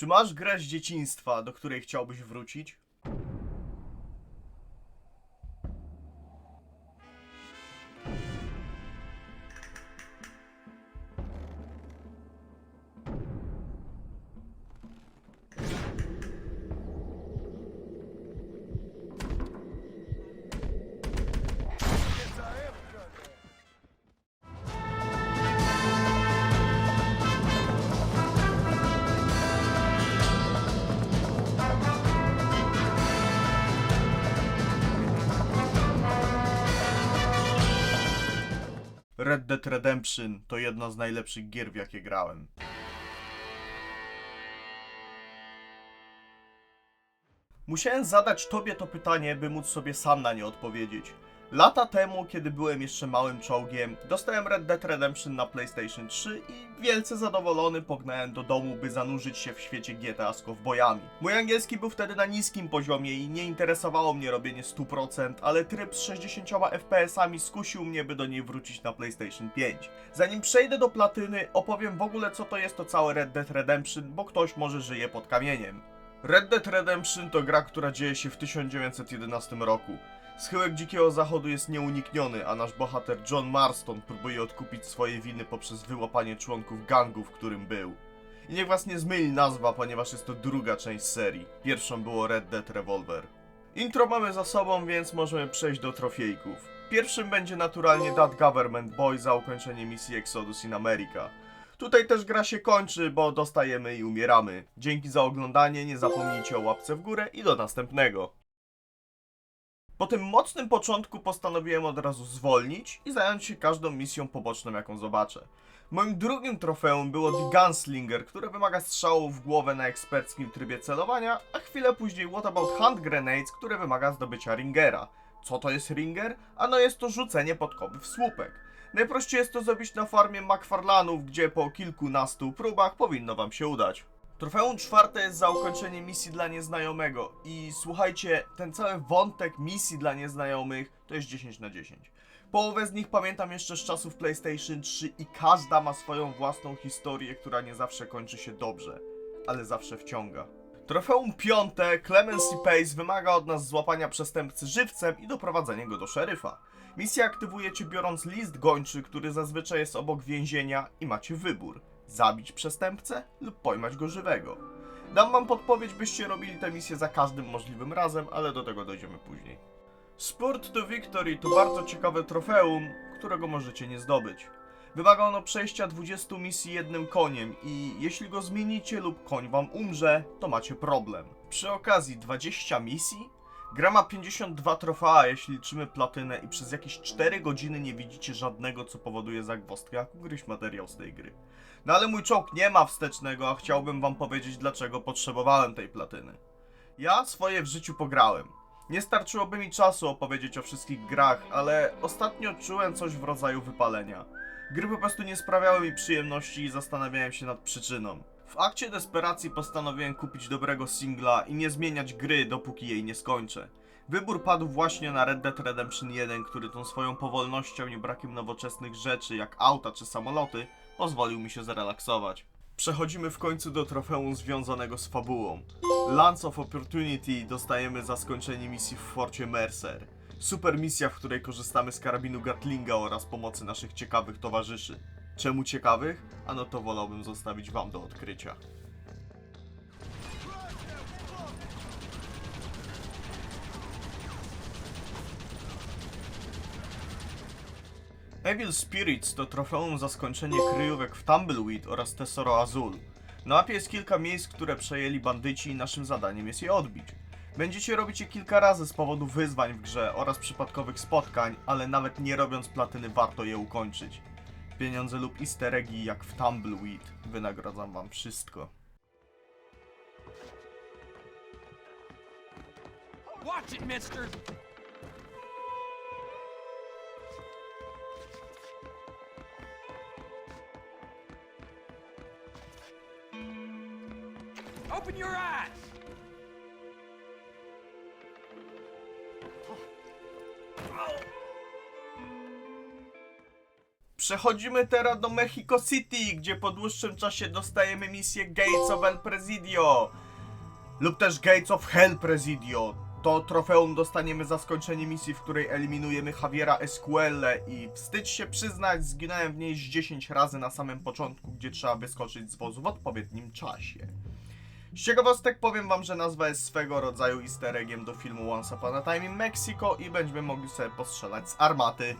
Czy masz grę z dzieciństwa, do której chciałbyś wrócić? Dead Redemption to jedna z najlepszych gier, w jakie grałem. Musiałem zadać tobie to pytanie, by móc sobie sam na nie odpowiedzieć. Lata temu, kiedy byłem jeszcze małym czołgiem, dostałem Red Dead Redemption na PlayStation 3 i wielce zadowolony pognałem do domu, by zanurzyć się w świecie GTA z kowbojami. Mój angielski był wtedy na niskim poziomie i nie interesowało mnie robienie 100%, ale tryb z 60 FPS-ami skusił mnie, by do niej wrócić na PlayStation 5. Zanim przejdę do platyny, opowiem w ogóle co to jest to całe Red Dead Redemption, bo ktoś może żyje pod kamieniem. Red Dead Redemption to gra, która dzieje się w 1911 roku. Schyłek Dzikiego Zachodu jest nieunikniony, a nasz bohater John Marston próbuje odkupić swoje winy poprzez wyłapanie członków gangu, w którym był. I niech was nie zmyli nazwa, ponieważ jest to druga część serii. Pierwszą było Red Dead Revolver. Intro mamy za sobą, więc możemy przejść do trofejków. Pierwszym będzie naturalnie That Government Boy za ukończenie misji Exodus in America. Tutaj też gra się kończy, bo dostajemy i umieramy. Dzięki za oglądanie, nie zapomnijcie o łapce w górę i do następnego. Po tym mocnym początku postanowiłem od razu zwolnić i zająć się każdą misją poboczną, jaką zobaczę. Moim drugim trofeum było The Gunslinger, które wymaga strzału w głowę na eksperckim trybie celowania, a chwilę później What About Hand Grenades, które wymaga zdobycia Ringera. Co to jest Ringer? Ano jest to rzucenie podkowy w słupek. Najprościej jest to zrobić na farmie McFarlanów, gdzie po kilkunastu próbach powinno wam się udać. Trofeum czwarte jest za ukończenie misji dla nieznajomego i słuchajcie, ten cały wątek misji dla nieznajomych to jest 10 na 10. Połowę z nich pamiętam jeszcze z czasów PlayStation 3 i każda ma swoją własną historię, która nie zawsze kończy się dobrze, ale zawsze wciąga. Trofeum piąte, Clemency Pace, wymaga od nas złapania przestępcy żywcem i doprowadzenia go do szeryfa. Misję aktywujecie biorąc list gończy, który zazwyczaj jest obok więzienia i macie wybór. Zabić przestępcę lub pojmać go żywego. Dam wam podpowiedź, byście robili tę misję za każdym możliwym razem, ale do tego dojdziemy później. Sport to Victory to bardzo ciekawe trofeum, którego możecie nie zdobyć. Wymaga ono przejścia 20 misji jednym koniem i jeśli go zmienicie lub koń wam umrze, to macie problem. Przy okazji 20 misji? Gra ma 52 trofea, jeśli liczymy platynę i przez jakieś 4 godziny nie widzicie żadnego, co powoduje zagwozdkę, jak ugryźć materiał z tej gry. No ale mój czołg nie ma wstecznego, a chciałbym wam powiedzieć, dlaczego potrzebowałem tej platyny. Ja swoje w życiu pograłem. Nie starczyłoby mi czasu opowiedzieć o wszystkich grach, ale ostatnio czułem coś w rodzaju wypalenia. Gry po prostu nie sprawiały mi przyjemności i zastanawiałem się nad przyczyną. W akcie desperacji postanowiłem kupić dobrego singla i nie zmieniać gry, dopóki jej nie skończę. Wybór padł właśnie na Red Dead Redemption 1, który tą swoją powolnością i brakiem nowoczesnych rzeczy, jak auta czy samoloty, pozwolił mi się zrelaksować. Przechodzimy w końcu do trofeum związanego z fabułą. Lance of Opportunity dostajemy za skończenie misji w forcie Mercer. Super misja, w której korzystamy z karabinu Gatlinga oraz pomocy naszych ciekawych towarzyszy. Czemu ciekawych? Ano to wolałbym zostawić wam do odkrycia. Evil Spirits to trofeum za skończenie kryjówek w Tumbleweed oraz Tesoro Azul. Na mapie jest kilka miejsc, które przejęli bandyci i naszym zadaniem jest je odbić. Będziecie robić je kilka razy z powodu wyzwań w grze oraz przypadkowych spotkań, ale nawet nie robiąc platyny warto je ukończyć. Pieniądze lub easter eggi jak w Tumbleweed wynagradzam wam wszystko. Watch it, mister! Open your eyes! Przechodzimy teraz do Mexico City, gdzie po dłuższym czasie dostajemy misję Gates of El Presidio lub też Gates of Hell Presidio. To trofeum dostaniemy za skończenie misji, w której eliminujemy Javiera Escuelle i wstydź się przyznać, zginąłem w niej z 10 razy na samym początku, gdzie trzeba wyskoczyć z wozu w odpowiednim czasie. Z ciekawostek powiem wam, że nazwa jest swego rodzaju easter eggiem do filmu Once Upon a Time in Mexico i będziemy mogli sobie postrzelać z armaty.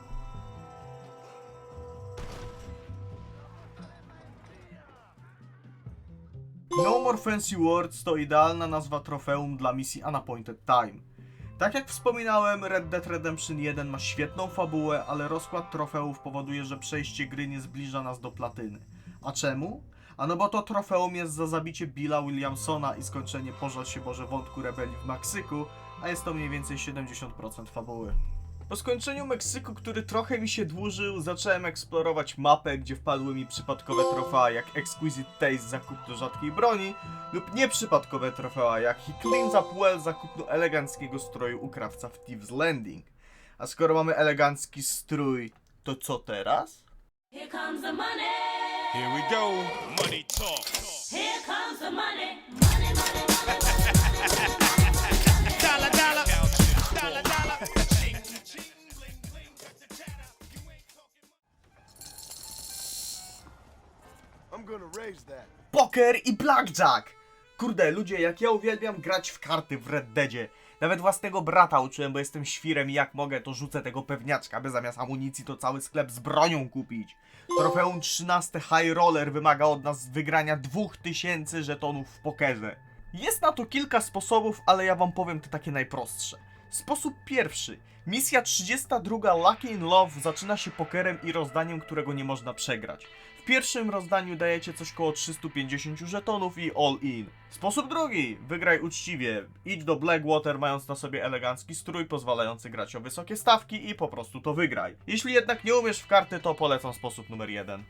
No More Fancy Words to idealna nazwa trofeum dla misji Unappointed Time. Tak jak wspominałem, Red Dead Redemption 1 ma świetną fabułę, ale rozkład trofeów powoduje, że przejście gry nie zbliża nas do platyny. A czemu? A no bo to trofeum jest za zabicie Billa Williamsona i skończenie pożal się Boże wątku rebelii w Meksyku, a jest to mniej więcej 70% fabuły. Po skończeniu Meksyku, który trochę mi się dłużył, zacząłem eksplorować mapę, gdzie wpadły mi przypadkowe trofea jak Exquisite Taste za kupno rzadkiej broni lub nieprzypadkowe trofea jak Cleans Up Well za kupno eleganckiego stroju u krawca w Thieves Landing. A skoro mamy elegancki strój, to co teraz? Here comes the money. Here we go. Money talk. Here comes the money. Money, money, money. Dollar, dollar. Dollar, dollar. I'm gonna raise that. Poker i blackjack! Kurde, ludzie, jak ja uwielbiam grać w karty w Red Deadzie. Nawet własnego brata uczyłem, bo jestem świrem i jak mogę, to rzucę tego pewniaczka, by zamiast amunicji to cały sklep z bronią kupić. Trofeum 13 High Roller wymaga od nas wygrania 2000 żetonów w pokerze. Jest na to kilka sposobów, ale ja wam powiem te takie najprostsze. Sposób pierwszy. Misja 32 Lucky in Love zaczyna się pokerem i rozdaniem, którego nie można przegrać. W pierwszym rozdaniu dajecie coś koło 350 żetonów i all in. Sposób drugi. Wygraj uczciwie. Idź do Blackwater mając na sobie elegancki strój pozwalający grać o wysokie stawki i po prostu to wygraj. Jeśli jednak nie umiesz w karty, to polecam sposób numer jeden.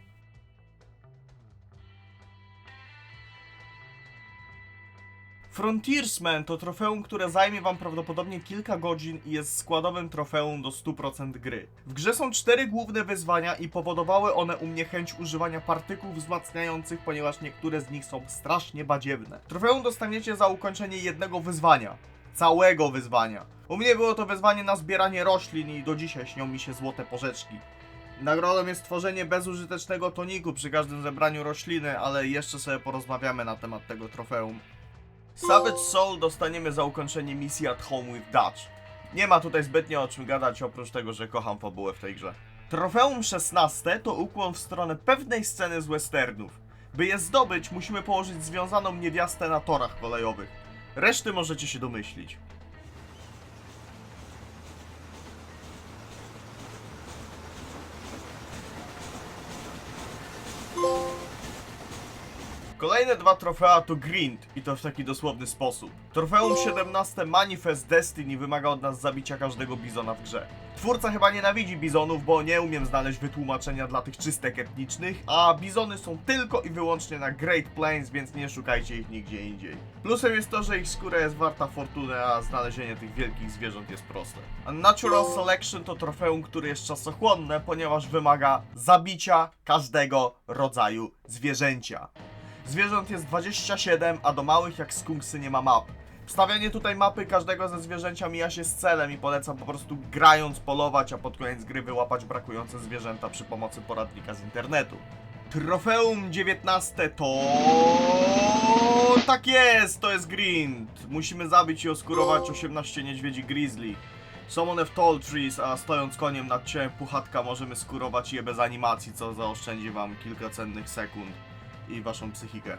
Frontiersman to trofeum, które zajmie wam prawdopodobnie kilka godzin i jest składowym trofeum do 100% gry. W grze są cztery główne wyzwania i powodowały one u mnie chęć używania partykuł wzmacniających, ponieważ niektóre z nich są strasznie badziewne. Trofeum dostaniecie za ukończenie jednego wyzwania. Całego wyzwania. U mnie było to wyzwanie na zbieranie roślin i do dzisiaj śnią mi się złote porzeczki. Nagrodą jest tworzenie bezużytecznego toniku przy każdym zebraniu rośliny, ale jeszcze sobie porozmawiamy na temat tego trofeum. Savage Soul dostaniemy za ukończenie misji at Home with Dutch. Nie ma tutaj zbytnio o czym gadać, oprócz tego, że kocham fabułę w tej grze. Trofeum 16 to ukłon w stronę pewnej sceny z westernów. By je zdobyć, musimy położyć związaną niewiastę na torach kolejowych. Reszty możecie się domyślić. Kolejne dwa trofea to grind i to w taki dosłowny sposób. Trofeum 17 Manifest Destiny wymaga od nas zabicia każdego bizona w grze. Twórca chyba nienawidzi bizonów, bo nie umiem znaleźć wytłumaczenia dla tych czystek etnicznych, a bizony są tylko i wyłącznie na Great Plains, więc nie szukajcie ich nigdzie indziej. Plusem jest to, że ich skóra jest warta fortuny, a znalezienie tych wielkich zwierząt jest proste. Natural Selection to trofeum, które jest czasochłonne, ponieważ wymaga zabicia każdego rodzaju zwierzęcia. Zwierząt jest 27, a do małych jak skunksy nie ma map. Wstawianie tutaj mapy każdego ze zwierzęcia mija się z celem i polecam po prostu grając polować, a pod koniec gry wyłapać brakujące zwierzęta przy pomocy poradnika z internetu. Trofeum 19 to... Tak jest, to jest grind. Musimy zabić i oskurować 18 niedźwiedzi grizzly. Są one w tall trees, a stojąc koniem nad ciałem puchatka możemy skurować je bez animacji, co zaoszczędzi wam kilka cennych sekund i waszą psychikę.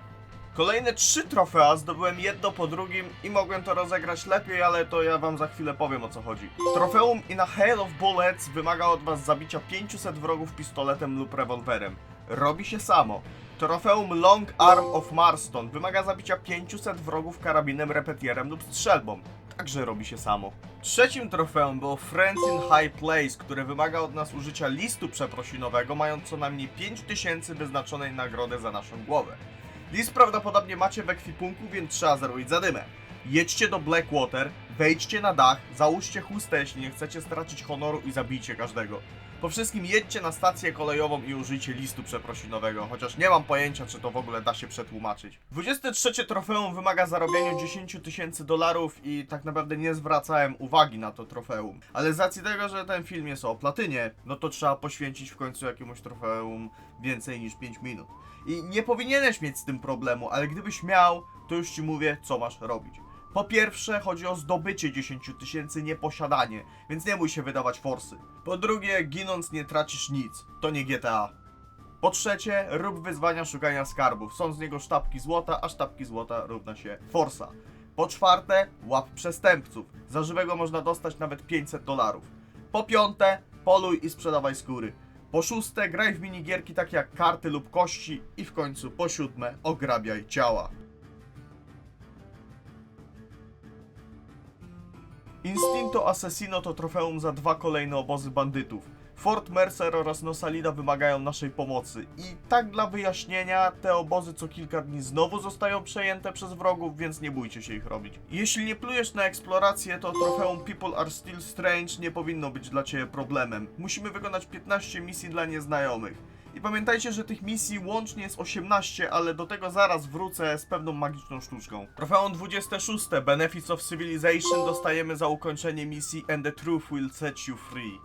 Kolejne trzy trofea zdobyłem jedno po drugim i mogłem to rozegrać lepiej, ale to ja wam za chwilę powiem o co chodzi. Trofeum In a Hail of Bullets wymaga od was zabicia 500 wrogów pistoletem lub rewolwerem. Robi się samo. Trofeum Long Arm of Marston wymaga zabicia 500 wrogów karabinem, repetierem lub strzelbą. Także robi się samo. Trzecim trofeum było Friends in High Place, które wymaga od nas użycia listu przeprosinowego, mając co najmniej 5000 wyznaczonej nagrody za naszą głowę. List prawdopodobnie macie w ekwipunku, więc trzeba zrobić zadymę. Jedźcie do Blackwater, wejdźcie na dach, załóżcie chustę, jeśli nie chcecie stracić honoru i zabijcie każdego. Po wszystkim jedźcie na stację kolejową i użyjcie listu przeprosinowego, chociaż nie mam pojęcia, czy to w ogóle da się przetłumaczyć. 23 trofeum wymaga zarobienia 10 tysięcy dolarów i tak naprawdę nie zwracałem uwagi na to trofeum. Ale z racji tego, że ten film jest o platynie, no to trzeba poświęcić w końcu jakiemuś trofeum więcej niż 5 minut. I nie powinieneś mieć z tym problemu, ale gdybyś miał, to już ci mówię, co masz robić. Po pierwsze, chodzi o zdobycie 10 tysięcy, nie posiadanie, więc nie bój się wydawać forsy. Po drugie, ginąc nie tracisz nic, to nie GTA. Po trzecie, rób wyzwania szukania skarbów. Są z niego sztabki złota, a sztabki złota równa się forsa. Po czwarte, łap przestępców. Za żywego można dostać nawet 500 dolarów. Po piąte, poluj i sprzedawaj skóry. Po szóste, graj w minigierki takie jak karty lub kości. I w końcu po siódme, ograbiaj ciała. Instinto Assassino to trofeum za dwa kolejne obozy bandytów. Fort Mercer oraz Nosalida wymagają naszej pomocy. I tak dla wyjaśnienia, te obozy co kilka dni znowu zostają przejęte przez wrogów, więc nie bójcie się ich robić. Jeśli nie plujesz na eksplorację, to trofeum People Are Still Strange nie powinno być dla Ciebie problemem. Musimy wykonać 15 misji dla nieznajomych. Pamiętajcie, że tych misji łącznie jest 18, ale do tego zaraz wrócę z pewną magiczną sztuczką. Trofeum 26, Benefits of Civilization dostajemy za ukończenie misji And the Truth Will Set You Free.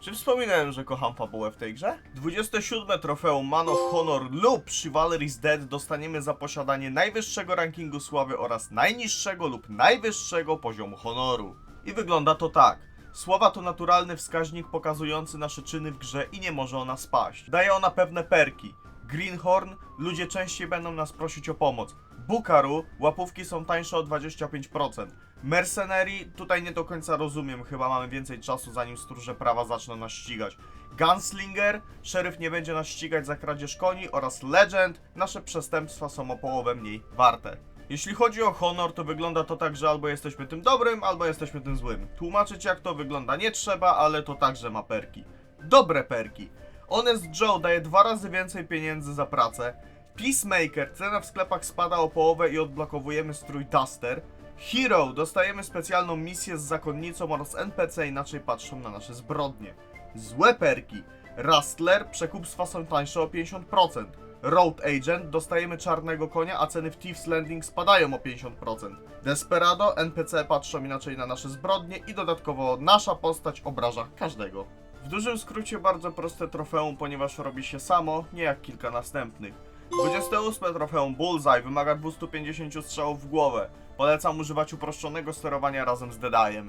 Czy wspominałem, że kocham fabułę w tej grze? 27 trofeum Man of Honor lub Chivalry's Dead dostaniemy za posiadanie najwyższego rankingu sławy oraz najniższego lub najwyższego poziomu honoru. I wygląda to tak. Sława to naturalny wskaźnik pokazujący nasze czyny w grze i nie może ona spaść. Daje ona pewne perki. Greenhorn, ludzie częściej będą nas prosić o pomoc. Bukaru, łapówki są tańsze o 25%. Mercenary, tutaj nie do końca rozumiem, chyba mamy więcej czasu zanim stróże prawa zaczną nas ścigać. Gunslinger, szeryf nie będzie nas ścigać za kradzież koni oraz Legend, nasze przestępstwa są o połowę mniej warte. Jeśli chodzi o honor, to wygląda to tak, że albo jesteśmy tym dobrym, albo jesteśmy tym złym. Tłumaczyć jak to wygląda nie trzeba, ale to także ma perki. Dobre perki. Honest Joe daje dwa razy więcej pieniędzy za pracę. Peacemaker, cena w sklepach spada o połowę i odblokowujemy strój Duster. Hero, dostajemy specjalną misję z zakonnicą oraz NPC inaczej patrzą na nasze zbrodnie. Złe perki. Rustler, przekupstwa są tańsze o 50%. Road Agent, dostajemy czarnego konia, a ceny w Thieves Landing spadają o 50%. Desperado, NPC patrzą inaczej na nasze zbrodnie i dodatkowo nasza postać obraża każdego. W dużym skrócie bardzo proste trofeum, ponieważ robi się samo, nie jak kilka następnych. 28 trofeum Bullseye wymaga 250 strzałów w głowę. Polecam używać uproszczonego sterowania razem z Deadeye'em.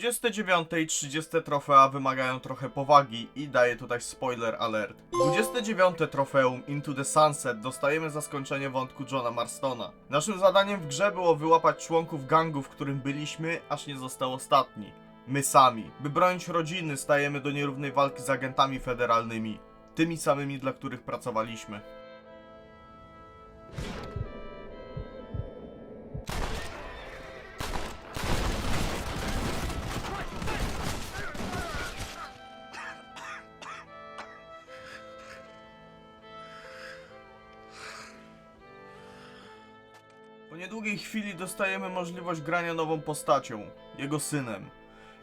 29 i 30 trofea wymagają trochę powagi i daję tutaj spoiler alert. 29 trofeum Into the Sunset dostajemy za skończenie wątku Johna Marstona. Naszym zadaniem w grze było wyłapać członków gangu, w którym byliśmy, aż nie został ostatni. My sami. By bronić rodziny, stajemy do nierównej walki z agentami federalnymi. Tymi samymi, dla których pracowaliśmy. Po niedługiej chwili dostajemy możliwość grania nową postacią, jego synem.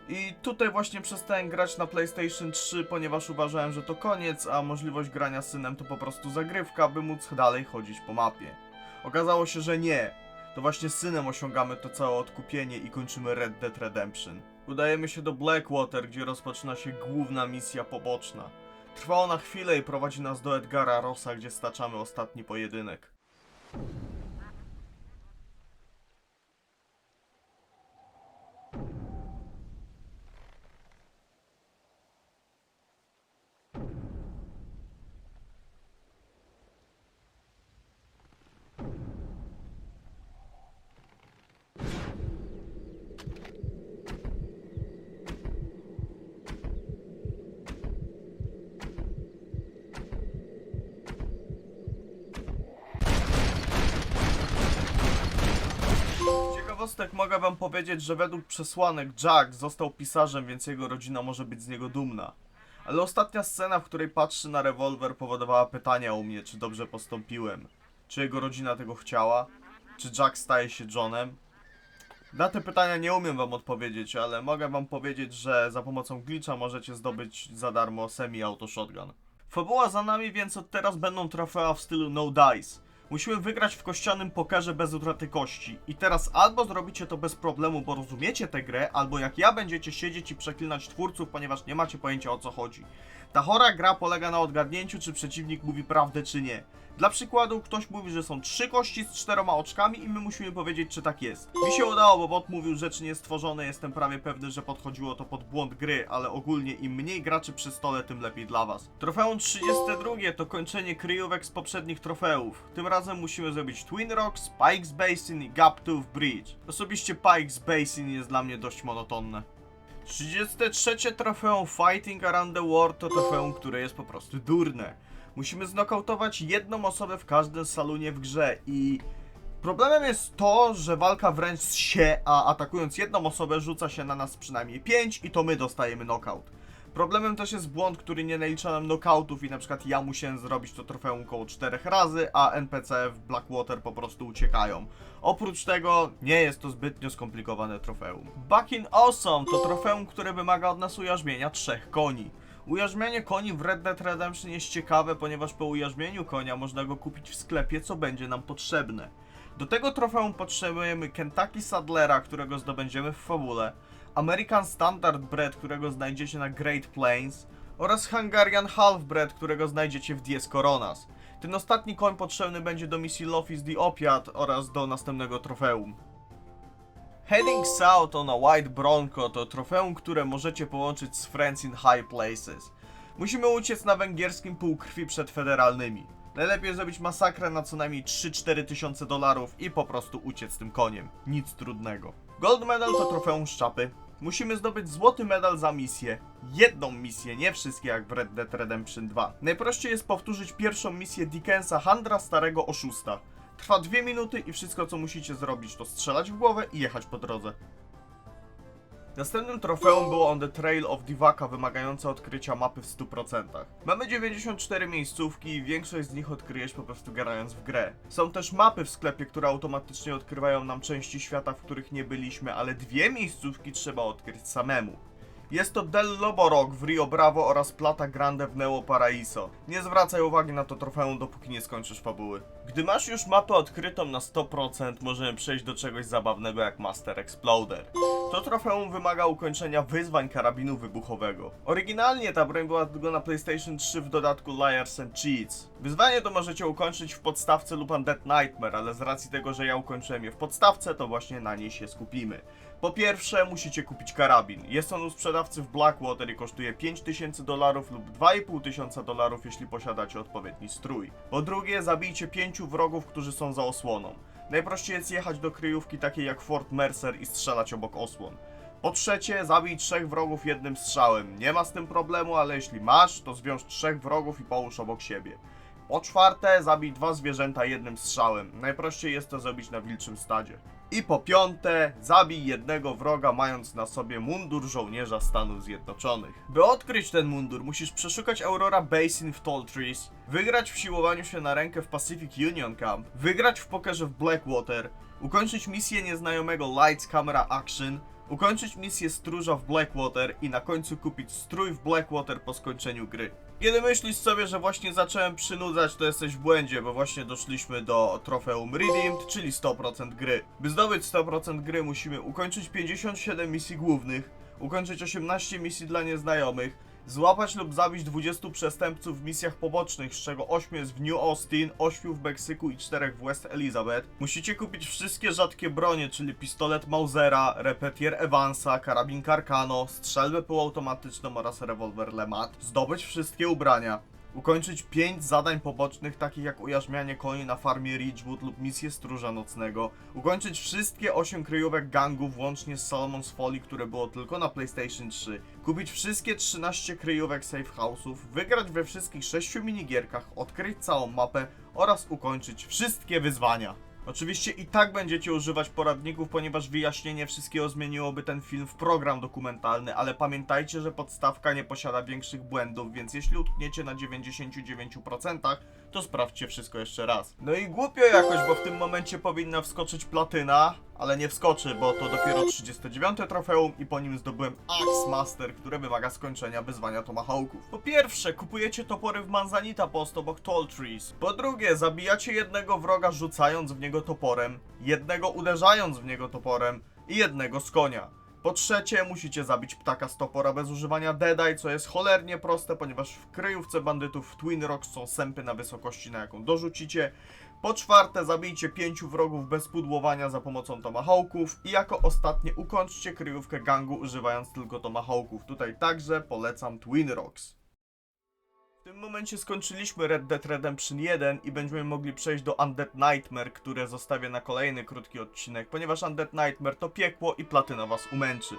I tutaj właśnie przestałem grać na PlayStation 3, ponieważ uważałem, że to koniec, a możliwość grania synem to po prostu zagrywka, by móc dalej chodzić po mapie. Okazało się, że nie. To właśnie synem osiągamy to całe odkupienie i kończymy Red Dead Redemption. Udajemy się do Blackwater, gdzie rozpoczyna się główna misja poboczna. Trwa ona chwilę i prowadzi nas do Edgara Rossa, gdzie staczamy ostatni pojedynek. Z Ciekawostek mogę wam powiedzieć, że według przesłanek Jack został pisarzem, więc jego rodzina może być z niego dumna. Ale ostatnia scena, w której patrzy na rewolwer, powodowała pytania u mnie, czy dobrze postąpiłem. Czy jego rodzina tego chciała? Czy Jack staje się Johnem? Na te pytania nie umiem wam odpowiedzieć, ale mogę wam powiedzieć, że za pomocą glitcha możecie zdobyć za darmo semi-auto shotgun. Fabuła za nami, więc od teraz będą trofea w stylu no dice. Musimy wygrać w kościanym pokerze bez utraty kości. I teraz albo zrobicie to bez problemu, bo rozumiecie tę grę, albo jak ja będziecie siedzieć i przeklinać twórców, ponieważ nie macie pojęcia o co chodzi. Ta chora gra polega na odgadnięciu, czy przeciwnik mówi prawdę, czy nie. Dla przykładu, ktoś mówi, że są trzy kości z czteroma oczkami i my musimy powiedzieć, czy tak jest. Mi się udało, bo bot mówił rzeczy niestworzone, jestem prawie pewny, że podchodziło to pod błąd gry, ale ogólnie im mniej graczy przy stole, tym lepiej dla was. Trofeum 32 to kończenie kryjówek z poprzednich trofeów. Tym razem musimy zrobić Twin Rocks, Pikes Basin i Gaptooth Bridge. Osobiście Pikes Basin jest dla mnie dość monotonne. 33 trofeum Fighting Around the World to trofeum, które jest po prostu durne. Musimy znokautować jedną osobę w każdym salonie w grze i problemem jest to, że walka wręcz się, a atakując jedną osobę rzuca się na nas przynajmniej 5 i to my dostajemy knockout. Problemem też jest błąd, który nie nalicza nam knockoutów i na przykład ja musiałem zrobić to trofeum około 4 razy, a NPC w Blackwater po prostu uciekają. Oprócz tego nie jest to zbytnio skomplikowane trofeum. Back in Awesome to trofeum, które wymaga od nas ujarzmienia trzech koni. Ujarzmianie koni w Red Dead Redemption jest ciekawe, ponieważ po ujarzmieniu konia można go kupić w sklepie, co będzie nam potrzebne. Do tego trofeum potrzebujemy Kentucky Saddlera, którego zdobędziemy w fabule, American Standard Bread, którego znajdziecie na Great Plains oraz Hungarian Half-Breed, którego znajdziecie w Diez Coronas. Ten ostatni koń potrzebny będzie do misji Love is the Opiat oraz do następnego trofeum. Heading South on a White Bronco to trofeum, które możecie połączyć z Friends in High Places. Musimy uciec na węgierskim półkrwi przed federalnymi. Najlepiej zrobić masakrę na co najmniej 3-4 tysiące dolarów i po prostu uciec tym koniem. Nic trudnego. Gold Medal to trofeum szczapy. Musimy zdobyć złoty medal za misję. Jedną misję, nie wszystkie jak w Red Dead Redemption 2. Najprościej jest powtórzyć pierwszą misję Dickensa Handra Starego Oszusta. Trwa dwie minuty i wszystko co musicie zrobić to strzelać w głowę i jechać po drodze. Następnym trofeum było On the Trail of Divaka wymagające odkrycia mapy w 100%. Mamy 94 miejscówki i większość z nich odkryjesz po prostu grając w grę. Są też mapy w sklepie, które automatycznie odkrywają nam części świata, w których nie byliśmy, ale dwie miejscówki trzeba odkryć samemu. Jest to Del Lobo Rock w Rio Bravo oraz Plata Grande w Neo Paraiso. Nie zwracaj uwagi na to trofeum, dopóki nie skończysz fabuły. Gdy masz już mapę odkrytą na 100%, możemy przejść do czegoś zabawnego jak Master Exploder. To trofeum wymaga ukończenia wyzwań karabinu wybuchowego. Oryginalnie ta broń była tylko na PlayStation 3 w dodatku Liars and Cheats. Wyzwanie to możecie ukończyć w podstawce lub Undead Nightmare, ale z racji tego, że ja ukończyłem je w podstawce, to właśnie na niej się skupimy. Po pierwsze, musicie kupić karabin. Jest on u sprzedawcy w Blackwater i kosztuje 5000 dolarów lub 2500 dolarów, jeśli posiadacie odpowiedni strój. Po drugie, zabijcie pięciu wrogów, którzy są za osłoną. Najprościej jest jechać do kryjówki takiej jak Fort Mercer i strzelać obok osłon. Po trzecie, zabij trzech wrogów jednym strzałem. Nie ma z tym problemu, ale jeśli masz, to zwiąż trzech wrogów i połóż obok siebie. Po czwarte, zabij dwa zwierzęta jednym strzałem. Najprościej jest to zrobić na wilczym stadzie. I po piąte, zabij jednego wroga mając na sobie mundur żołnierza Stanów Zjednoczonych. By odkryć ten mundur, musisz przeszukać Aurora Basin w Tall Trees, wygrać w siłowaniu się na rękę w Pacific Union Camp, wygrać w pokerze w Blackwater, ukończyć misję nieznajomego Lights Camera Action, ukończyć misję stróża w Blackwater i na końcu kupić strój w Blackwater po skończeniu gry. Kiedy myślisz sobie, że właśnie zacząłem przynudzać, to jesteś w błędzie, bo właśnie doszliśmy do trofeum Redeemed, czyli 100% gry. By zdobyć 100% gry musimy ukończyć 57 misji głównych, ukończyć 18 misji dla nieznajomych, złapać lub zabić 20 przestępców w misjach pobocznych, z czego 8 jest w New Austin, 8 w Meksyku i 4 w West Elizabeth. Musicie kupić wszystkie rzadkie bronie, czyli pistolet Mausera, repetier Evansa, karabin Carcano, strzelbę półautomatyczną oraz rewolwer Lemat. Zdobyć wszystkie ubrania. Ukończyć 5 zadań pobocznych, takich jak ujarzmianie koni na farmie Ridgewood lub misję stróża nocnego. Ukończyć wszystkie 8 kryjówek gangów, włącznie z Solomon's Folly, które było tylko na PlayStation 3. Kupić wszystkie 13 kryjówek safe house'ów, wygrać we wszystkich 6 minigierkach, odkryć całą mapę oraz ukończyć wszystkie wyzwania. Oczywiście i tak będziecie używać poradników, ponieważ wyjaśnienie wszystkiego zmieniłoby ten film w program dokumentalny, ale pamiętajcie, że podstawka nie posiada większych błędów, więc jeśli utkniecie na 99%, to to sprawdźcie wszystko jeszcze raz. No i głupio jakoś, bo w tym momencie powinna wskoczyć platyna, ale nie wskoczy, bo to dopiero 39 trofeum i po nim zdobyłem Axe Master, które wymaga skończenia wyzwania Tomahawków. Po pierwsze, kupujecie topory w Manzanita Post obok Tall Trees. Po drugie, zabijacie jednego wroga rzucając w niego toporem, jednego uderzając w niego toporem i jednego z konia. Po trzecie, musicie zabić ptaka z topora bez używania Deadeye, co jest cholernie proste, ponieważ w kryjówce bandytów w Twin Rocks są sępy na wysokości, na jaką dorzucicie. Po czwarte, zabijcie pięciu wrogów bez pudłowania za pomocą tomahawków. I jako ostatnie, ukończcie kryjówkę gangu używając tylko tomahawków. Tutaj także polecam Twin Rocks. W tym momencie skończyliśmy Red Dead Redemption 1 i będziemy mogli przejść do Undead Nightmare, które zostawię na kolejny krótki odcinek, ponieważ Undead Nightmare to piekło i platyna was umęczy.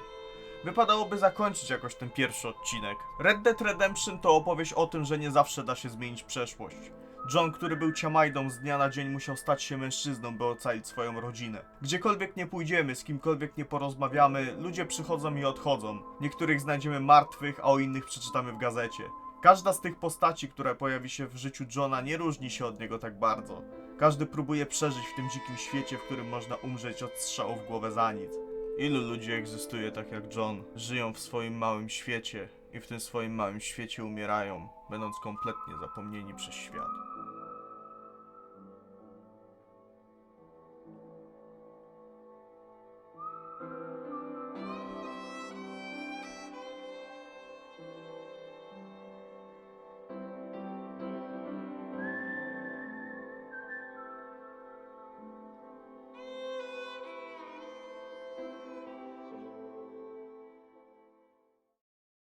Wypadałoby zakończyć jakoś ten pierwszy odcinek. Red Dead Redemption to opowieść o tym, że nie zawsze da się zmienić przeszłość. John, który był ciamajdą z dnia na dzień musiał stać się mężczyzną, by ocalić swoją rodzinę. Gdziekolwiek nie pójdziemy, z kimkolwiek nie porozmawiamy, ludzie przychodzą i odchodzą. Niektórych znajdziemy martwych, a o innych przeczytamy w gazecie. Każda z tych postaci, która pojawi się w życiu Johna, nie różni się od niego tak bardzo. Każdy próbuje przeżyć w tym dzikim świecie, w którym można umrzeć od strzału w głowę za nic. Ilu ludzi egzystuje tak jak John? Żyją w swoim małym świecie i w tym swoim małym świecie umierają, będąc kompletnie zapomnieni przez świat.